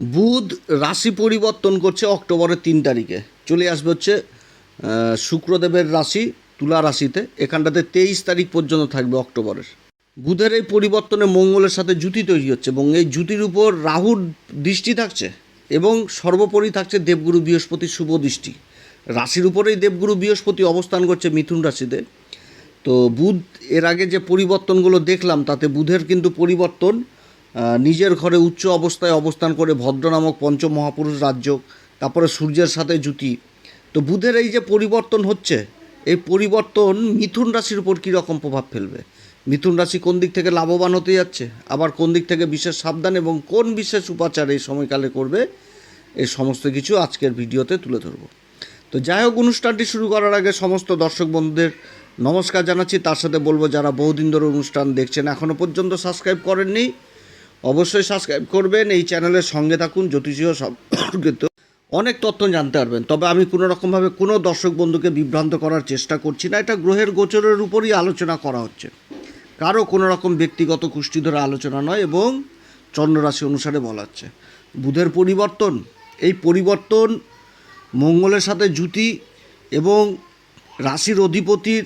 বুধ রাশি পরিবর্তন করছে অক্টোবরের তিন তারিখে। চলে আসবে হচ্ছে শুক্রদেবের রাশি, তুলা রাশিতে। এখানটাতে তেইশ তারিখ পর্যন্ত থাকবে অক্টোবরের। বুধের এই পরিবর্তনে মঙ্গলের সাথে জুতি তৈরি হচ্ছে এবং এই জুতির উপর রাহুর দৃষ্টি থাকছে এবং সর্বোপরি থাকছে দেবগুরু বৃহস্পতির শুভ দৃষ্টি। রাশির উপরেই দেবগুরু বৃহস্পতি অবস্থান করছে মিথুন রাশিতে। তো বুধ, এর আগে যে পরিবর্তনগুলো দেখলাম, তাতে বুধের কিন্তু পরিবর্তন নিজের ঘরে উচ্চ অবস্থায় অবস্থান করে ভদ্র নামক পঞ্চম মহাপুরুষ রাজ্য, তারপরে সূর্যের সাথে জুতি তো বুধের এই যে পরিবর্তন হচ্ছে, এই পরিবর্তন মিথুন রাশির উপর কী রকম প্রভাব ফেলবে? মিথুন রাশি কোন দিক থেকে লাভবান হতে যাচ্ছে? আবার কোন দিক থেকে বিশেষ সাবধান এবং কোন বিশেষ উপাচার এই সময়কালে করবে? এই সমস্ত কিছু আজকের ভিডিওতে তুলে ধরবো। তো যাই হোক, অনুষ্ঠানটি শুরু করার আগে সমস্ত দর্শক বন্ধুদের নমস্কার জানাচ্ছি। তার সাথে বলব, যারা বহুদিন ধরে অনুষ্ঠান দেখছেন এখনও পর্যন্ত সাবস্ক্রাইব করেননি অবশ্যই সাবস্ক্রাইব করবেন, এই চ্যানেলের সঙ্গে থাকুন জ্যোতিষীয় সম্পর্কিত অনেক তথ্য জানতে পারবেন। তবে আমি কোনো রকমভাবে কোনো দর্শক বন্ধুকে বিভ্রান্ত করার চেষ্টা করছি না, এটা গ্রহের গোচরের উপরই আলোচনা করা হচ্ছে। কারও কোনো রকম ব্যক্তিগত কুষ্টি ধরে আলোচনা নয় এবং চন্দ্ররাশি অনুসারে বলা হচ্ছে। বুধের পরিবর্তন, এই পরিবর্তন মঙ্গলের সাথে জুতি এবং রাশির অধিপতির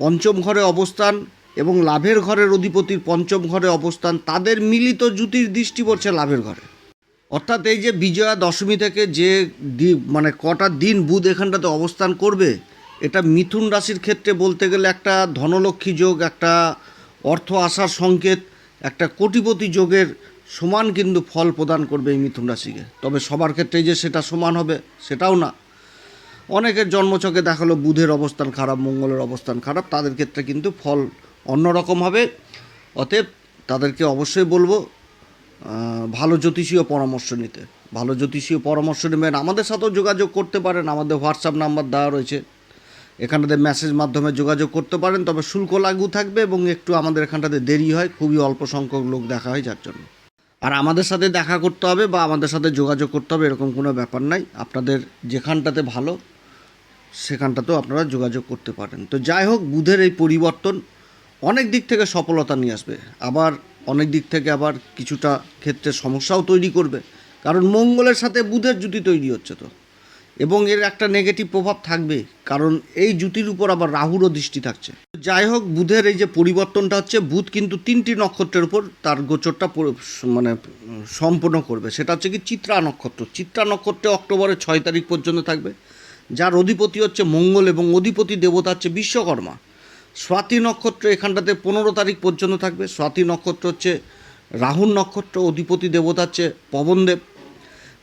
পঞ্চম ঘরে অবস্থান এবং লাভের ঘরের অধিপতির পঞ্চম ঘরে অবস্থান, তাদের মিলিত জুতির দৃষ্টি পড়ছে লাভের ঘরে। অর্থাৎ এই যে বিজয়া দশমী থেকে যে মানে কটা দিন বুধ এখানটাতে অবস্থান করবে, এটা মিথুন রাশির ক্ষেত্রে বলতে গেলে একটা ধনলক্ষ্মী যোগ, একটা অর্থ আসার সংকেত, একটা কোটিপতি যোগের সমান কিন্তু ফল প্রদান করবে এই মিথুন রাশিকে। তবে সবার ক্ষেত্রেই যে সেটা সমান হবে, সেটাও না। অনেকের জন্মচকে দেখাল বুধের অবস্থান খারাপ, মঙ্গলের অবস্থান খারাপ, তাদের ক্ষেত্রে কিন্তু ফল অন্যরকম হবে অতএব তাদেরকে অবশ্যই বলব ভালো জ্যোতিষীয় পরামর্শ নিতে। ভালো জ্যোতিষীয় পরামর্শ নেবেন। আমাদের সাথেও যোগাযোগ করতে পারেন। আমাদের হোয়াটসঅ্যাপ নাম্বার দেওয়া রয়েছে। এখানটাতে মেসেজ মাধ্যমে যোগাযোগ করতে পারেন। তবে শুল্ক লাগু থাকবে এবং একটু আমাদের এখানটাতে দেরি হয়। খুবই অল্প সংখ্যক লোক দেখা হয় যার জন্য। আর আমাদের সাথে দেখা করতে হবে বা আমাদের সাথে যোগাযোগ করতে হবে এরকম কোনো ব্যাপার নাই। আপনাদের যেখানটাতে ভালো, সেখানটাতেও আপনারা যোগাযোগ করতে পারেন। তো যাই হোক, বুধের এই পরিবর্তন অনেক দিক থেকে সফলতা নিয়ে আসবে। আবার অনেক দিক থেকে আবার কিছুটা ক্ষেত্রে সমস্যাও তৈরি করবে। কারণ মঙ্গলের সাথে বুধের জুতি তৈরি হচ্ছে তো। এবং এর একটা নেগেটিভ প্রভাব থাকবে। কারণ এই জুতির উপর আবার রাহুরও দৃষ্টি থাকছে। যাই হোক, বুধের এই যে পরিবর্তনটা হচ্ছে, বুধ কিন্তু তিনটি নক্ষত্রের উপর তার গোচরটা মানে সম্পন্ন করবে। সেটা হচ্ছে কি চিত্রা নক্ষত্র। চিত্রা নক্ষত্রে অক্টোবরের ছয় তারিখ পর্যন্ত থাকবে। যার অধিপতি হচ্ছে মঙ্গল এবং অধিপতি দেবতা হচ্ছে বিশ্বকর্মা। স্বাতি নক্ষত্র এখানটাতে পনেরো তারিখ পর্যন্ত থাকবে। স্বাতি নক্ষত্র হচ্ছে রাহুল নক্ষত্র, অধিপতি দেবতা হচ্ছে পবনদেব।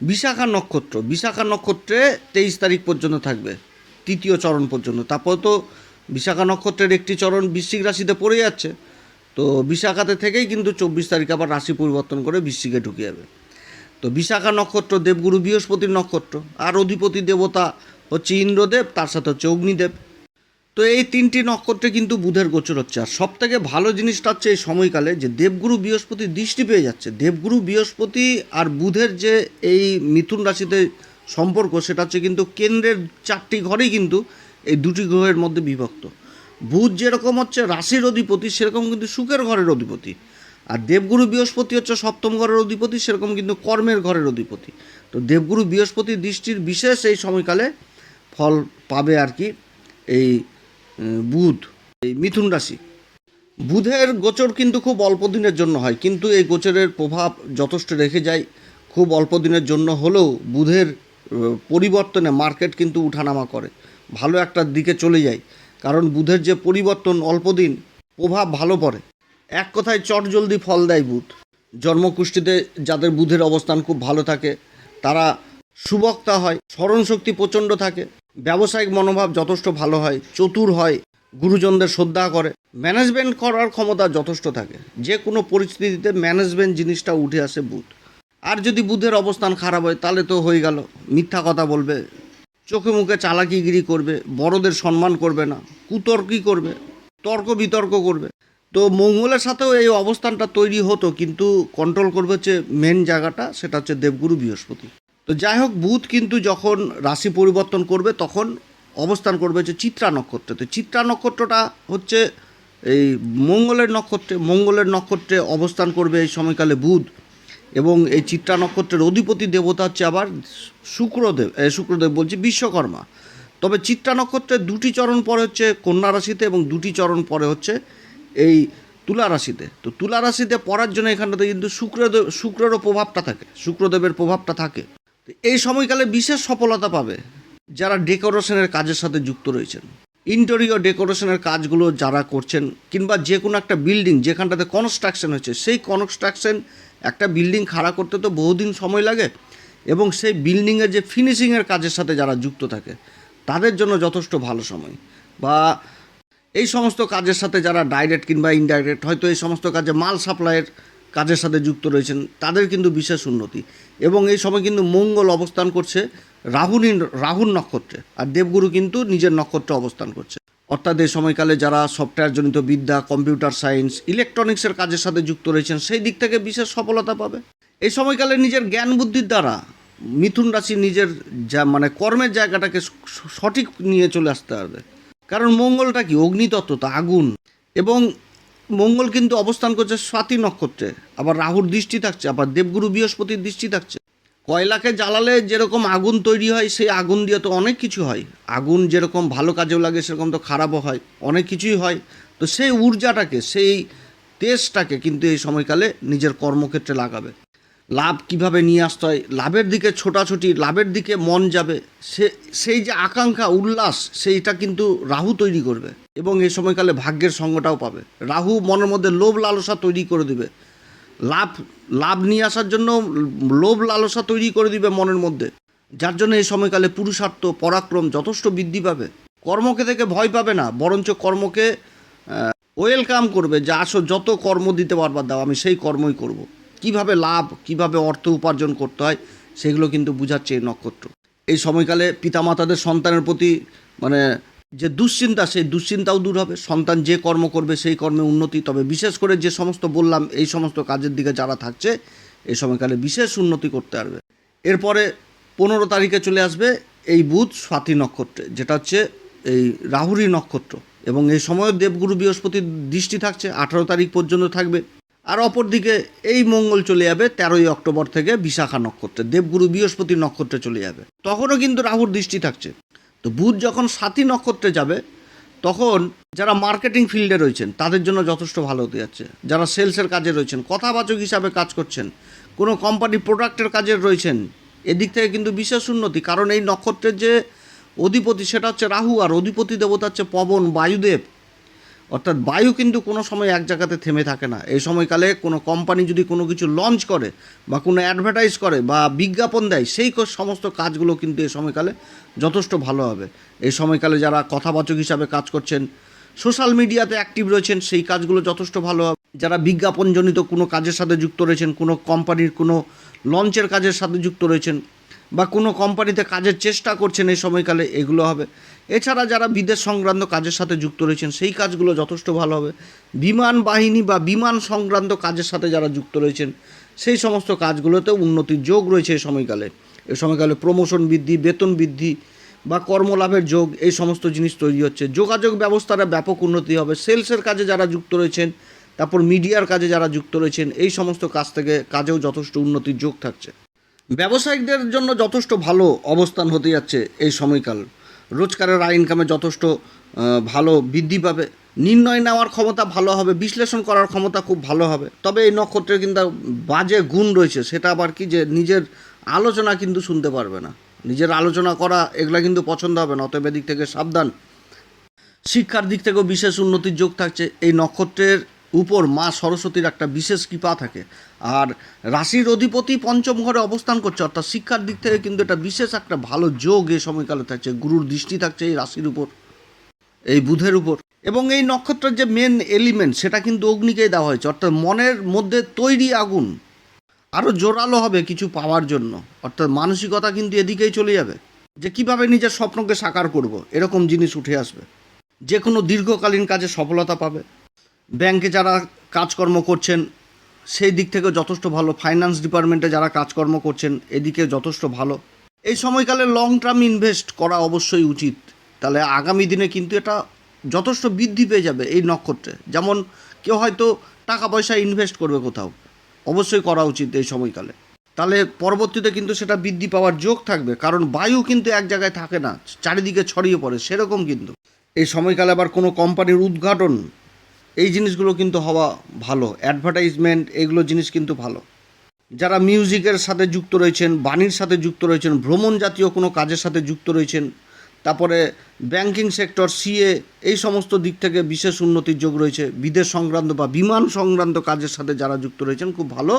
বিশাখা নক্ষত্র, বিশাখা নক্ষত্রে তেইশ তারিখ পর্যন্ত থাকবে, তৃতীয় চরণ পর্যন্ত। তারপর তো বিশাখা নক্ষত্রের একটি চরণ বৃশ্চিক রাশিতে পড়ে যাচ্ছে। তো বিশাখাতে থেকেই কিন্তু চব্বিশ তারিখ আবার রাশি পরিবর্তন করে বৃশ্চিকে ঢুকে যাবে। তো বিশাখা নক্ষত্র দেবগুরু বৃহস্পতির নক্ষত্র, আর অধিপতি দেবতা হচ্ছে ইন্দ্রদেব, তার সাথে হচ্ছে অগ্নিদেব। তো এই তিনটি নক্ষত্রে কিন্তু বুধের গোচর হচ্ছে। আর সব থেকে ভালো জিনিসটা হচ্ছে এই সময়কালে যে দেবগুরু বৃহস্পতি দৃষ্টি পেয়ে যাচ্ছে। দেবগুরু বৃহস্পতি আর বুধের যে এই মিথুন রাশিতে সম্পর্ক, সেটা হচ্ছে কিন্তু কেন্দ্রের চারটি ঘরেই কিন্তু এই দুটি গ্রহের মধ্যে বিভক্ত। বুধ যেরকম হচ্ছে রাশির অধিপতি, সেরকম কিন্তু সুখের ঘরের অধিপতি। আর দেবগুরু বৃহস্পতি হচ্ছে সপ্তম ঘরের অধিপতি, সেরকম কিন্তু কর্মের ঘরের অধিপতি। তো দেবগুরু বৃহস্পতির দৃষ্টির বিশেষ এই সময়কালে ফল পাবে আর কি এই বুধ, এই মিথুন রাশি। বুধের গোচর কিন্তু খুব অল্প দিনের জন্য হয়, কিন্তু এই গোচরের প্রভাব যথেষ্ট রেখে যায়। খুব অল্প দিনের জন্য হলেও বুধের পরিবর্তনে মার্কেট কিন্তু উঠানামা করে। ভালো একটা দিকে চলে যায়, কারণ বুধের যে পরিবর্তন অল্প দিন, প্রভাব ভালো পড়ে। এক কথায় চট জলদি ফল দেয় বুধ। জন্মকুষ্ঠিতে যাদের বুধের অবস্থান খুব ভালো থাকে, তারা সুবক্তা হয়, স্মরণশক্তি প্রচণ্ড থাকে। ব্যবসায়িক মনোভাব যথেষ্ট ভালো হয়, চতুর হয়, গুরুজনদের শ্রদ্ধা করে। ম্যানেজমেন্ট করার ক্ষমতা যথেষ্ট থাকে। যে কোনো পরিস্থিতিতে ম্যানেজমেন্ট জিনিসটা উঠে আসে বুধ আর যদি বুধের অবস্থান খারাপ হয়, তাহলে তো হয়ে গেল। মিথ্যা কথা বলবে, চোখে মুখে চালাকিগিরি করবে, বড়দের সম্মান করবে না কুতর্কি করবে, তর্ক বিতর্ক করবে। তো মঙ্গলের সাথেও এই অবস্থানটা তৈরি হতো, কিন্তু কন্ট্রোল করবে হচ্ছে মেন জায়গাটা, সেটা হচ্ছে দেবগুরু বৃহস্পতি। তো যাই হোক বুধ কিন্তু যখন রাশি পরিবর্তন করবে, তখন অবস্থান করবে হচ্ছে চিত্রা নক্ষত্রে। তো চিত্রা নক্ষত্রটা হচ্ছে এই মঙ্গলের নক্ষত্রে মঙ্গলের নক্ষত্রে অবস্থান করবে এই সময়কালে বুধ এবং এই চিত্রা নক্ষত্রের অধিপতি দেবতা হচ্ছে আবার শুক্রদেব শুক্রদেব বলছি বিশ্বকর্মা। তবে চিত্রা নক্ষত্রের দুটি চরণ পরে হচ্ছে কন্যা রাশিতে এবং দুটি চরণ পরে হচ্ছে এই তুলা রাশিতে। তো তুলা রাশিতে পড়ার জন্য এখানটাতে কিন্তু শুক্রদেব, শুক্রেরও প্রভাবটা থাকে, শুক্রদেবের প্রভাবটা থাকে। এই সময়কালে বিশেষ সফলতা পাবে যারা ডেকোরেশনের কাজের সাথে যুক্ত রয়েছেন। ইন্টেরিয়র ডেকোরেশনের কাজগুলো যারা করছেন কিংবা যে কোনো একটা বিল্ডিং যেখানটাতে কনস্ট্রাকশন হচ্ছে সেই কনস্ট্রাকশন একটা বিল্ডিং খাড়া করতে তো বহুদিন সময় লাগে এবং সেই বিল্ডিংয়ের যে ফিনিশিংয়ের কাজের সাথে যারা যুক্ত থাকে, তাদের জন্য যথেষ্ট ভালো সময়। বা এই সমস্ত কাজের সাথে যারা ডাইরেক্ট কিংবা ইনডাইরেক্ট হয়তো এই সমস্ত কাজে মাল সাপ্লাইয়ের কাজের সাথে যুক্ত রয়েছেন, তাদের কিন্তু বিশেষ উন্নতি। এবং এই সময় কিন্তু মঙ্গল অবস্থান করছে রাহুল রাহুল নক্ষত্রে। আর দেবগুরু কিন্তু নিজের নক্ষত্রে অবস্থান করছে। অর্থাৎ এই সময়কালে যারা সফটওয়্যারজনিত বিদ্যা, কম্পিউটার সায়েন্স, ইলেকট্রনিক্সের কাজের সাথে যুক্ত রয়েছেন, সেই দিক থেকে বিশেষ সফলতা পাবে। এই সময়কালে নিজের জ্ঞান বুদ্ধির দ্বারা মিথুন রাশি নিজের যা মানে কর্মের জায়গাটাকে সঠিক নিয়ে চলে আসতে পারবে। কারণ মঙ্গলটা কি? অগ্নিতত্ত্ব, তো আগুন। এবং মঙ্গল কিন্তু অবস্থান করছে স্বাতি নক্ষত্রে, আবার রাহুর দৃষ্টি থাকছে, আবার দেবগুরু বৃহস্পতির দৃষ্টি থাকছে। কয়লাকে জ্বালালে যেরকম আগুন তৈরি হয়, সেই আগুন দিয়ে তো অনেক কিছু হয়। আগুন যেরকম ভালো কাজেও লাগে, সেরকম তো খারাপও হয়, অনেক কিছুই হয়। তো সেই ঊর্জাটাকে, সেই তেজটাকে কিন্তু এই সময়কালে নিজের কর্মক্ষেত্রে লাগাবে। লাভ কীভাবে নিয়ে আসতে হয়? লাভের দিকে ছোটাছুটি, লাভের দিকে মন যাবে। সে, সেই যে আকাঙ্ক্ষা, উল্লাস, সেইটা কিন্তু রাহু তৈরি করবে এবং এই সময়কালে ভাগ্যের সঙ্গটাও পাবে। রাহু মনের মধ্যে লোভ লালসা তৈরি করে দিবে। লাভ লাভ নিয়ে আসার জন্য লোভ লালসা তৈরি করে দিবে মনের মধ্যে। যার জন্য এই সময়কালে পুরুষার্থ, পরাক্রম যথেষ্ট বৃদ্ধি পাবে। কর্মকে থেকে ভয় পাবে না, বরঞ্চ কর্মকে ওয়েলকাম করবে যে, আসো, যত কর্ম দিতে পারবা দাও, আমি সেই কর্মই করব। কীভাবে লাভ, কীভাবে অর্থ উপার্জন করতে হয়, সেগুলো কিন্তু বুঝাচ্ছে এই নক্ষত্র। এই সময়কালে পিতামাতাদের সন্তানের প্রতি মানে যে দুশ্চিন্তা, সেই দুশ্চিন্তাও দূর হবে। সন্তান যে কর্ম করবে, সেই কর্মে উন্নতি। তবে বিশেষ করে যে সমস্ত বললাম, এই সমস্ত কাজের দিকে যারা থাকছে, এই সময়কালে বিশেষ উন্নতি করতে পারবে। এরপরে পনেরো তারিখে চলে আসবে এই বুধ স্বাতি নক্ষত্রে, যেটা হচ্ছে এই রাহুরি নক্ষত্র। এবং এই সময় দেবগুরু বৃহস্পতির দৃষ্টি থাকছে, আঠারো তারিখ পর্যন্ত থাকবে। আর অপরদিকে এই মঙ্গল চলে যাবে তেরোই অক্টোবর থেকে বিশাখা নক্ষত্রে, দেবগুরু বৃহস্পতি নক্ষত্রে চলে যাবে। তখনও কিন্তু রাহুর দৃষ্টি থাকছে। তো বুধ যখন সাতী নক্ষত্রে যাবে, তখন যারা মার্কেটিং ফিল্ডে রয়েছেন, তাদের জন্য যথেষ্ট ভালো হতে যাচ্ছে। যারা সেলসের কাজে রয়েছেন, কথাবাচক হিসাবে কাজ করছেন, কোনো কোম্পানি প্রোডাক্টের কাজে রয়েছেন, এদিক থেকে কিন্তু বিশেষ উন্নতি। কারণ এই নক্ষত্রের যে অধিপতি, সেটা হচ্ছে রাহু, আর অধিপতি দেবতা হচ্ছে পবন, বায়ুদেব। অর্থাৎ বায়ু কিন্তু কোনো সময় এক জায়গাতে থেমে থাকে না। এই সময়কালে কোনো কোম্পানি যদি কোনো কিছু লঞ্চ করে বা কোনো অ্যাডভার্টাইজ করে বা বিজ্ঞাপন দেয়, সেই সমস্ত কাজগুলো কিন্তু এই সময়কালে যথেষ্ট ভালো হবে। এই সময়কালে যারা কথাবাচক হিসাবে কাজ করছেন সোশ্যাল মিডিয়াতে অ্যাক্টিভ রয়েছেন, সেই কাজগুলো যথেষ্ট ভালো হবে। যারা বিজ্ঞাপনজনিত কোনো কাজের সাথে যুক্ত রয়েছেন, কোনো কোম্পানির কোনো লঞ্চের কাজের সাথে যুক্ত রয়েছেন বা কোনো কোম্পানিতে কাজের চেষ্টা করছেন এই সময়কালে, এগুলো হবে। এছাড়া যারা বিদেশ সংক্রান্ত কাজের সাথে যুক্ত রয়েছেন, সেই কাজগুলো যথেষ্ট ভালো হবে। বিমান বাহিনী বা বিমান সংক্রান্ত কাজের সাথে যারা যুক্ত রয়েছেন, সেই সমস্ত কাজগুলোতে উন্নতির যোগ রয়েছে এই সময়কালে। এই সময়কালে প্রমোশন বৃদ্ধি, বেতন বৃদ্ধি বা কর্মলাভের যোগ, এই সমস্ত জিনিস তৈরি হচ্ছে। যোগাযোগ ব্যবস্থাটা ব্যাপক উন্নতি হবে। সেলসের কাজে যারা যুক্ত রয়েছেন, তারপর মিডিয়ার কাজে যারা যুক্ত রয়েছেন, এই সমস্ত কাজ থেকে, কাজেও যথেষ্ট উন্নতির যোগ থাকছে। ব্যবসায়িকদের জন্য যথেষ্ট ভালো অবস্থান হতে যাচ্ছে এই সময়কাল। রোজগারের আয় ইনকামে যথেষ্ট ভালো বৃদ্ধি পাবে। নির্ণয় নেওয়ার ক্ষমতা ভালো হবে, বিশ্লেষণ করার ক্ষমতা খুব ভালো হবে। তবে এই নক্ষত্রের কিন্তু বাজে গুণ রয়েছে, সেটা আবার কি যে নিজের আলোচনা কিন্তু শুনতে পারবে না। নিজের আলোচনা করা এগুলা কিন্তু পছন্দ হবে না, অতএব এদিক থেকে সাবধান। শিক্ষার দিক থেকেও বিশেষ উন্নতির যোগ থাকছে। এই নক্ষত্রের উপর মা সরস্বতীর একটা বিশেষ কৃপা থাকে। আর রাশির অধিপতি পঞ্চম ঘরে অবস্থান করছে, অর্থাৎ শিক্ষার দিক থেকে কিন্তু এটা বিশেষ একটা ভালো যোগ এ সময়কালে থাকছে। গুরুর দৃষ্টি থাকছে এই রাশির উপর, এই বুধের উপর। এবং এই নক্ষত্রের যে মেন এলিমেন্ট সেটা কিন্তু অগ্নিকেই দেওয়া হয়েছে। অর্থাৎ মনের মধ্যে তৈরি আগুন আরও জোরালো হবে কিছু পাওয়ার জন্য। অর্থাৎ মানসিকতা কিন্তু এদিকেই চলে যাবে। যে কীভাবে নিজের স্বপ্নকে সাকার করব, এরকম জিনিস উঠে আসবে। যে কোনো দীর্ঘকালীন কাজে সফলতা পাবে। ব্যাংকে যারা কাজকর্ম করছেন, সেই দিক থেকে যথেষ্ট ভালো। ফাইন্যান্স ডিপার্টমেন্টে যারা কাজকর্ম করছেন এদিকে যথেষ্ট ভালো। এই সময়কালে লং টার্ম ইনভেস্ট করা অবশ্যই উচিত। তাহলে আগামী দিনে কিন্তু এটা যথেষ্ট বৃদ্ধি পেয়ে যাবে এই নক্ষত্রে। যেমন কেউ হয়তো টাকা পয়সা ইনভেস্ট করবে কোথাও। অবশ্যই করা উচিত এই সময়কালে। তাহলে পরবর্তীতে কিন্তু সেটা বৃদ্ধি পাওয়ার যোগ থাকবে। কারণ বায়ু কিন্তু এক জায়গায় থাকে না, চারিদিকে ছড়িয়ে পড়ে, সেরকম কিন্তু। এই সময়কালে আবার কোনো কোম্পানির উদ্ঘাটন এই জিনিসগুলো কিন্তু হওয়া ভালো। অ্যাডভার্টাইজমেন্ট এগুলো জিনিস কিন্তু ভালো। যারা মিউজিকের সাথে যুক্ত রয়েছেন, বাণীর সাথে যুক্ত রয়েছেন, ভ্রমণ জাতীয় কোনো কাজের সাথে যুক্ত রয়েছেন, তারপরে ব্যাংকিং সেক্টর সিএ এই সমস্ত দিক থেকে বিশেষ উন্নতির যোগ রয়েছে। বিদেশ সংক্রান্ত বা বিমান সংক্রান্ত কাজের সাথে যারা যুক্ত রয়েছেন, খুব ভালো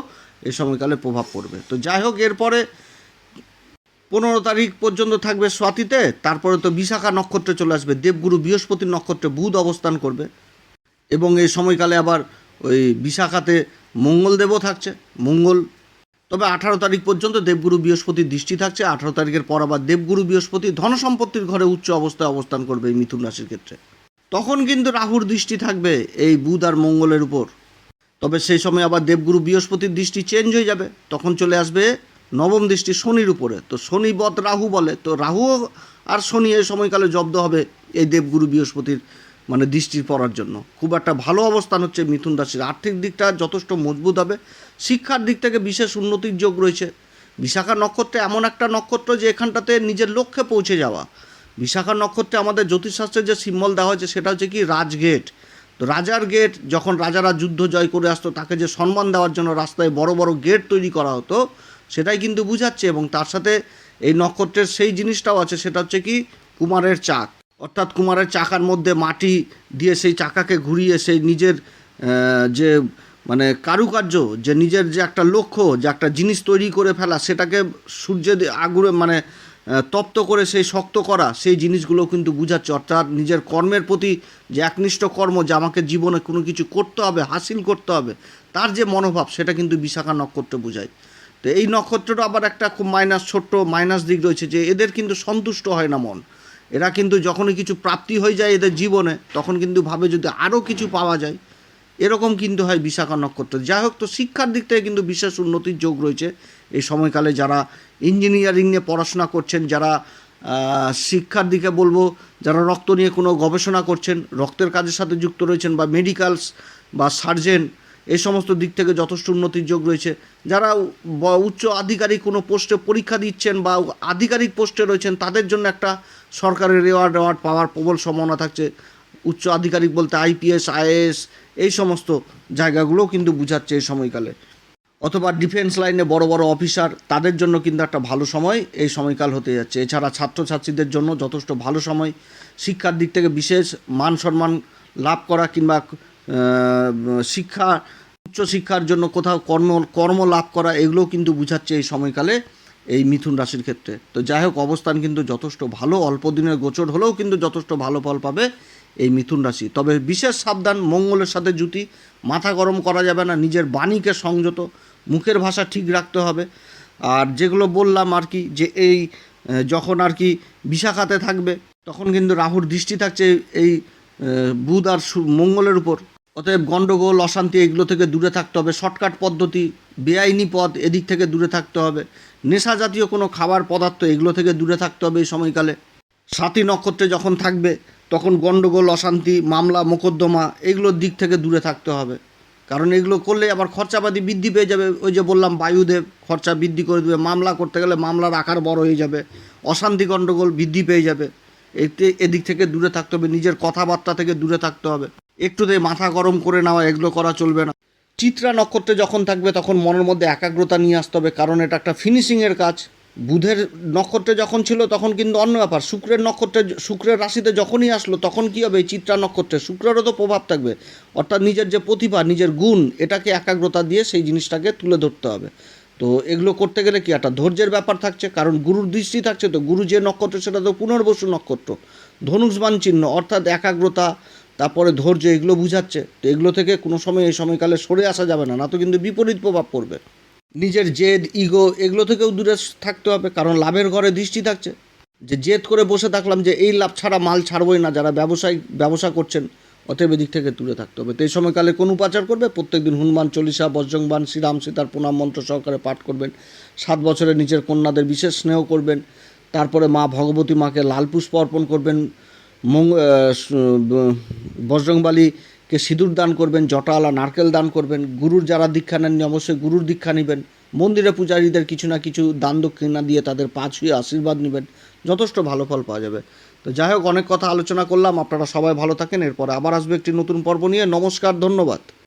এই সময়কালে প্রভাব পড়বে। তো যাই হোক, এরপরে পনেরো তারিখ পর্যন্ত থাকবে স্বাতিতে, তারপরে তো বিশাখা নক্ষত্রে চলে আসবে। দেবগুরু বৃহস্পতির নক্ষত্রে বুধ অবস্থান করবে। এবং এই সময়কালে আবার ওই বিশাখাতে মঙ্গলদেবও থাকছে, মঙ্গল। তবে আঠারো তারিখ পর্যন্ত দেবগুরু বৃহস্পতির দৃষ্টি থাকছে, আঠারো তারিখের পর আবার দেবগুরু বৃহস্পতি ধন সম্পত্তির ঘরে উচ্চ অবস্থায় অবস্থান করবে এই মিথুন রাশির ক্ষেত্রে। তখন কিন্তু রাহুর দৃষ্টি থাকবে এই বুধ আর মঙ্গলের উপর। তবে সেই সময় আবার দেবগুরু বৃহস্পতির দৃষ্টি চেঞ্জ হয়ে যাবে। তখন চলে আসবে নবম দৃষ্টি শনির উপরে। তো শনি বধ রাহু বলে, তো রাহু আর শনি এই সময়কালে জব্দ হবে এই দেবগুরু বৃহস্পতির মানে দৃষ্টির পড়ার জন্য। খুব একটা ভালো অবস্থান হচ্ছে মিথুন রাশির। আর্থিক দিকটা যথেষ্ট মজবুত হবে। শিক্ষার দিক থেকে বিশেষ উন্নতির যোগ রয়েছে। বিশাখা নক্ষত্রে এমন একটা নক্ষত্র যে এখানটাতে নিজের লক্ষ্যে পৌঁছে যাওয়া। বিশাখা নক্ষত্রে আমাদের জ্যোতিষশাস্ত্রের যে সিম্বল দেওয়া হয়েছে সেটা হচ্ছে কি রাজগেট। তো রাজার গেট, যখন রাজারা যুদ্ধ জয় করে আসতো, তাকে যে সম্মান দেওয়ার জন্য রাস্তায় বড় বড় গেট তৈরি করা হতো, সেটাই কিন্তু বুঝাচ্ছে এবং তার সাথে এই নক্ষত্রের সেই জিনিসটাও আছে, সেটা হচ্ছে কি কুমারের চাক। অর্থাৎ কুমারের চাকার মধ্যে মাটি দিয়ে সেই চাকাকে ঘুরিয়ে সেই নিজের যে মানে কারুকার্য, যে নিজের যে একটা লক্ষ্য, যে একটা জিনিস তৈরি করে ফেলা, সেটাকে সূর্যের আগুনে মানে তপ্ত করে সেই শক্ত করা, সেই জিনিসগুলো কিন্তু বুঝাচ্ছে। অর্থাৎ নিজের কর্মের প্রতি যে একনিষ্ঠ কর্ম, যে আমাকে জীবনে কোনো কিছু করতে হবে, হাসিল করতে হবে, তার যে মনোভাব, সেটা কিন্তু বিশাখা নক্ষত্র বোঝায়। তো এই নক্ষত্রটা আবার একটা খুব মাইনাস, ছোট্ট মাইনাস দিক রয়েছে যে এদের কিন্তু সন্তুষ্ট হয় না মন। এরা কিন্তু যখনই কিছু প্রাপ্তি হয়ে যায় এদের জীবনে, তখন কিন্তু ভাবে যদি আরও কিছু পাওয়া যায়, এরকম কিন্তু হয় বিশাখা নক্ষত্র। যাই হোক, তো শিক্ষার দিক থেকে কিন্তু বিশেষ উন্নতির যোগ রয়েছে এই সময়কালে যারা ইঞ্জিনিয়ারিং নিয়ে পড়াশোনা করছেন, যারা শিক্ষার দিকে বলব, যারা রক্ত নিয়ে কোনো গবেষণা করছেন, রক্তের কাজের সাথে যুক্ত রয়েছেন বা মেডিকেলস বা সার্জেন এই সমস্ত দিক থেকে যথেষ্ট উন্নতির যোগ রয়েছে। যারা উচ্চ আধিকারিক কোনো পোস্টে পরীক্ষা দিচ্ছেন বা আধিকারিক পোস্টে রয়েছেন, তাদের জন্য একটা সরকারের রেওয়ার্ড রেওয়ার্ড পাওয়ার প্রবল সম্ভাবনা থাকছে। উচ্চ আধিকারিক বলতে আইপিএস, আইএএস, এই সমস্ত জায়গাগুলোও কিন্তু বুঝাচ্ছে এই সময়কালে। অথবা ডিফেন্স লাইনে বড় বড় অফিসার, তাদের জন্য কিন্তু একটা ভালো সময় এই সময়কাল হতে যাচ্ছে। এছাড়া ছাত্রছাত্রীদের জন্য যথেষ্ট ভালো সময়। শিক্ষার দিক থেকে বিশেষ মান সম্মান লাভ করা কিংবা শিক্ষা উচ্চশিক্ষার জন্য কোথাও কর্ম কর্ম লাভ করা, এগুলোও কিন্তু বুঝাচ্ছে এই সময়কালে এই মিথুন রাশির ক্ষেত্রে। তো যাই হোক, অবস্থান কিন্তু যথেষ্ট ভালো, অল্প দিনের গোচর হলেও কিন্তু যথেষ্ট ভালো ফল পাবে এই মিথুন রাশি। তবে বিশেষ সাবধান, মঙ্গলের সাথে জুতি মাথা গরম করা যাবে না, নিজের বাণীকে সংযত, মুখের ভাষা ঠিক রাখতে হবে। আর যেগুলো বললাম আর কি, যে এই যখন আর কি বিশাখাতে থাকবে, তখন কিন্তু রাহুর দৃষ্টি থাকছে এই বুধ আর মঙ্গলের উপর। অতএব গণ্ডগোল অশান্তি এগুলো থেকে দূরে থাকতে হবে। শর্টকাট পদ্ধতি, বেআইনি পথ এদিক থেকে দূরে থাকতে হবে। নেশা জাতীয় কোনো খাবার, পদার্থ এগুলো থেকে দূরে থাকতে হবে এই সময়কালে। সাতী নক্ষত্রে যখন থাকবে, তখন গণ্ডগোল অশান্তি, মামলা, মোকদ্দমা এগুলোর দিক থেকে দূরে থাকতে হবে। কারণ এগুলো করলে আবার খরচাপাতি বৃদ্ধি পেয়ে যাবে। ওই যে বললাম, বায়ুদেব খরচা বৃদ্ধি করে দেবে। মামলা করতে গেলে মামলার আকার বড় হয়ে যাবে। অশান্তি গণ্ডগোল বৃদ্ধি পেয়ে যাবে। এতে এদিক থেকে দূরে থাকতে হবে। নিজের কথাবার্তা থেকে দূরে থাকতে হবে। একটুতে মাথা গরম করে নেওয়া এগুলো করা চলবে না। চিত্রা নক্ষত্রে যখন থাকবে, তখন মনের মধ্যে একাগ্রতা নিয়ে আসতে হবে, কারণ এটা একটা ফিনিশিংয়ের কাজ। বুধের নক্ষত্রে যখন ছিল, তখন কিন্তু অন্য ব্যাপার। শুক্রের নক্ষত্রে, শুক্রের রাশিতে যখনই আসলো, তখন কী হবে? চিত্রা নক্ষত্রে। শুক্রেরও তো প্রভাব থাকবে। অর্থাৎ নিজের যে প্রতিভা, নিজের গুণ, এটাকে একাগ্রতা দিয়ে সেই জিনিসটাকে তুলে ধরতে হবে। তো এগুলো করতে গেলে কি? একটা ধৈর্যের ব্যাপার থাকছে, কারণ গুরুর দৃষ্টি থাকছে তো। গুরু যে নক্ষত্র, সেটা তো পুনর্বসু নক্ষত্র। ধনুষ্মান চিহ্ন, অর্থাৎ একাগ্রতা তারপরে ধৈর্য এগুলো বুঝাচ্ছে। তো এগুলো থেকে কোনো সময় এই সময়কালে সরে আসা যাবে না না তো কিন্তু বিপরীত প্রভাব পড়বে। নিজের জেদ, ইগো এগুলো থেকেও দূরে থাকতে হবে, কারণ লাভের ঘরে দৃষ্টি থাকছে। যে জেদ করে বসে থাকলাম যে এই লাভ ছাড়া মাল ছাড়বই না, যারা ব্যবসায়িক ব্যবসা করছেন, অতএব এদিক থেকে দূরে থাকতে হবে। তো এই সময়কালে কোন উপাচার করবে? প্রত্যেকদিন হনুমান চল্লিশা, বজ্রংবান, শ্রীরাম সীতার প্রণাম মন্ত্র সহকারে পাঠ করবেন। সাত বছরের নিচের কন্যাদের বিশেষ স্নেহ করবেন। তারপরে মা ভগবতী মাকে লাল পুষ্প অর্পণ করবেন। মঙ্গ আহ, স- ব- বজরংবালী কে সিঁদুর দান করবেন জটাওয়ালা নারকেল দান করবেন গুরুর যারা দীক্ষা নেননি অবশ্যই গুরুর দীক্ষা নেবেন মন্দিরে পূজারীদের কিছু না কিছু দান দক্ষিণা দিয়ে তাদের পা ছুঁয়ে আশীর্বাদ নেবেন যথেষ্ট ভালো ফল পাওয়া যাবে। তো যাই হোক অনেক কথা আলোচনা করলাম আপনারা সবাই ভালো থাকেন এরপরে আবার আসবে একটি নতুন পর্ব নিয়ে। নমস্কার ধন্যবাদ।